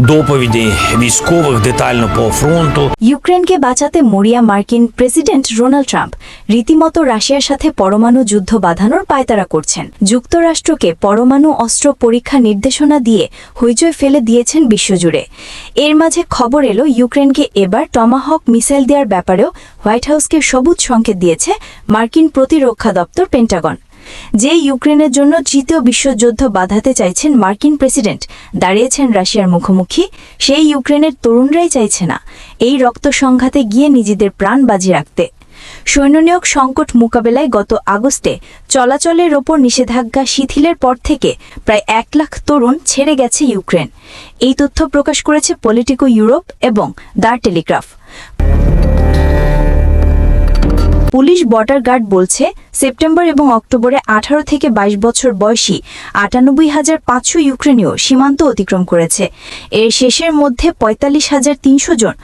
доповіді військових детально по фронту. ইউক্রেনকে বাঁচাতে মরিয়া মার্কিন প্রেসিডেন্ট ডোনাল্ড ট্রাম্প রীতিমতো রাশিয়ার সাথে পরমাণু যুদ্ধ বাঁধানোর পায়তারা করছেন যুক্তরাষ্ট্রকে পরমাণু অস্ত্র পরীক্ষা নির্দেশনা দিয়ে হইচই ফেলে দিয়েছেন বিশ্বজুড়ে এর মাঝে খবর এলো ইউক্রেনকে এবার টমাহক মিসাইল দেওয়ার ব্যাপারেও হোয়াইট হাউসকে সবুজ সংকেত দিয়েছে মার্কিন প্রতিরক্ষা দপ্তর পেন্টাগন যে ইউক্রেনের জন্য তৃতীয় বিশ্বযুদ্ধ বাধাতে চাইছেন মার্কিন প্রেসিডেন্ট দাঁড়িয়েছেন রাশিয়ার মুখোমুখি, সেই ইউক্রেনের তরুণরাই চাইছে না এই রক্ত সংঘাতে গিয়ে নিজেদের প্রাণ বাজি রাখতে। সৈন্যনিয়োগ সংকট মোকাবেলায় গত আগস্টে চলাচলের ওপর নিষেধাজ্ঞা শিথিলের পর থেকে প্রায় এক লাখ তরুণ ছেড়ে গেছে ইউক্রেন। এই তথ্য প্রকাশ করেছে পলিটিকো ইউরোপ এবং the Telegraph police border guard বলছে, সেপ্টেম্বর এবং অক্টোবরে আঠারো থেকে ২২ বছর বয়সী আটানব্বই হাজার পাঁচশো ইউক্রেনীয় সীমান্ত অতিক্রম করেছে। এর শেষের মধ্যে পঁয়তাল্লিশ হাজার তিনশো জন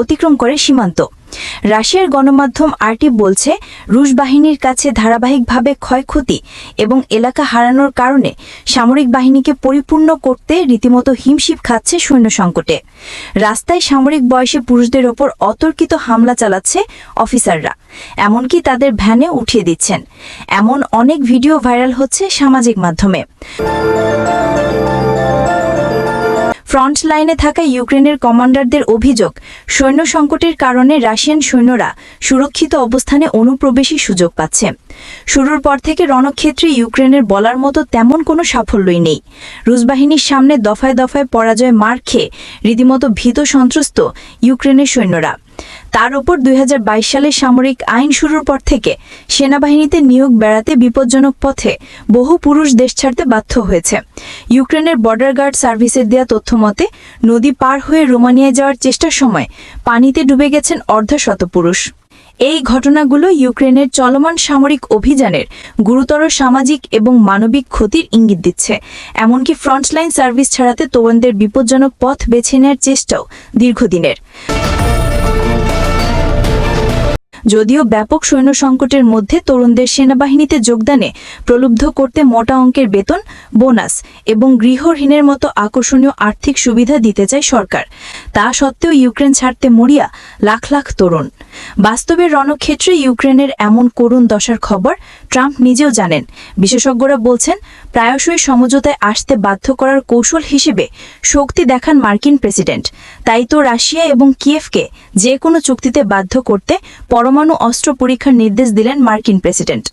অতিক্রম করে সীমান্ত। রাশিয়ার গণমাধ্যম আরটি বলছে, রুশ বাহিনীর কাছে ধারাবাহিকভাবে ক্ষয়ক্ষতি এবং এলাকা হারানোর কারণে সামরিক বাহিনীকে পরিপূর্ণ করতে রীতিমতো হিমশিম খাচ্ছে সৈন্য সংকটে। রাস্তায় সামরিক বয়সে পুরুষদের ওপর অতর্কিত হামলা চালাচ্ছে অফিসাররা, এমনকি তাদের ভ্যানে উঠিয়ে দিচ্ছেন। এমন অনেক ভিডিও ভাইরাল হচ্ছে সামাজিক মাধ্যমে। ফ্রন্ট লাইনে থাকা ইউক্রেনের কমান্ডারদের অভিযোগ, সৈন্য সংকটের কারণে রাশিয়ান সৈন্যরা সুরক্ষিত অবস্থানে অনুপ্রবেশী সুযোগ পাচ্ছে। শুরুর পর থেকে রণক্ষেত্রে ইউক্রেনের বলার মতো তেমন কোনো সাফল্যই নেই। রুশ বাহিনীর সামনে দফায় দফায় পরাজয় মার খেয়ে রীতিমতো ভীত সন্ত্রস্ত ইউক্রেনের সৈন্যরা। তার উপর দুই সালে সামরিক আইন শুরুর পর থেকে সেনাবাহিনীতে নিয়োগ বেড়াতে বিপজ্জনক পথে বহু পুরুষ দেশ ছাড়তে বাধ্য হয়েছে। ইউক্রেনের বর্ডার গার্ড সার্ভিসের দেয়া তথ্য মতে, নদী পার হয়ে রোমানিয়ায় যাওয়ার চেষ্টার সময় পানিতে ডুবে গেছেন অর্ধশত পুরুষ। এই ঘটনাগুলো ইউক্রেনের চলমান সামরিক অভিযানের গুরুতর সামাজিক এবং মানবিক ক্ষতির ইঙ্গিত দিচ্ছে। এমনকি ফ্রন্টলাইন সার্ভিস ছাড়াতে তরুণদের বিপজ্জনক পথ বেছে নেওয়ার চেষ্টাও দীর্ঘদিনের। যদিও ব্যাপক সৈন্য সংকটের মধ্যে তরুণদের সেনাবাহিনীতে যোগদানে প্রলুব্ধ করতে মোটা অঙ্কের বেতন, বোনাস এবং গৃহঋণের মতো আকর্ষণীয় আর্থিক সুবিধা দিতে চায় সরকার। তা সত্ত্বেও ইউক্রেন ছাড়তে মরিয়া লাখ লাখ তরুণ। বাস্তবে রণক্ষেত্রে ইউক্রেনের এমন করুণ দশার খবর ট্রাম্প নিজেও জানেন। বিশেষজ্ঞরা বলছেন, প্রায়শই সমঝোতায় আসতে বাধ্য করার কৌশল হিসেবে শক্তি দেখান মার্কিন প্রেসিডেন্ট। তাই তো রাশিয়া এবং কিয়েফকে যে কোনো চুক্তিতে বাধ্য করতে পরমাণু অস্ত্র পরীক্ষার নির্দেশ দিলেন মার্কিন প্রেসিডেন্ট।